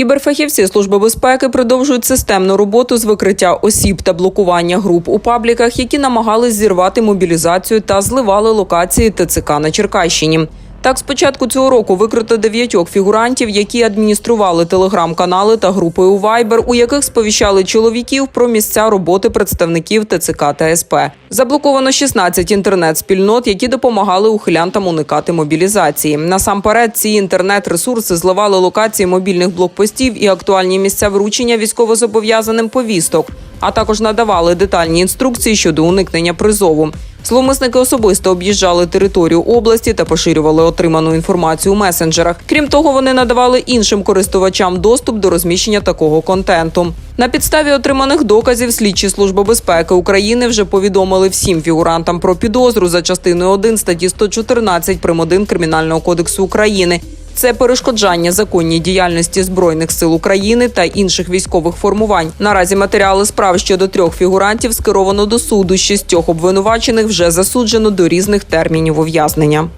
Кіберфахівці Служби безпеки продовжують системну роботу з викриття осіб та блокування груп у пабліках, які намагались зірвати мобілізацію та зливали локації ТЦК на Черкащині. Так, з початку цього року викрито дев'ятьох фігурантів, які адміністрували телеграм-канали та групи у Viber, у яких сповіщали чоловіків про місця роботи представників ТЦК та СП. Заблоковано 16 інтернет-спільнот, які допомагали ухилянтам уникати мобілізації. Насамперед, ці інтернет-ресурси зливали локації мобільних блокпостів і актуальні місця вручення військовозобов'язаним повісток, а також надавали детальні інструкції щодо уникнення призову. Зловмисники особисто об'їжджали територію області та поширювали отриману інформацію у месенджерах. Крім того, вони надавали іншим користувачам доступ до розміщення такого контенту. На підставі отриманих доказів слідчі служби безпеки України вже повідомили всім фігурантам про підозру за частиною 1 статті 114 прим. 1 Кримінального кодексу України. Це перешкоджання законній діяльності збройних сил України та інших військових формувань. Наразі матеріали справ щодо трьох фігурантів скеровано до суду. Шістьох обвинувачених вже засуджено до різних термінів ув'язнення.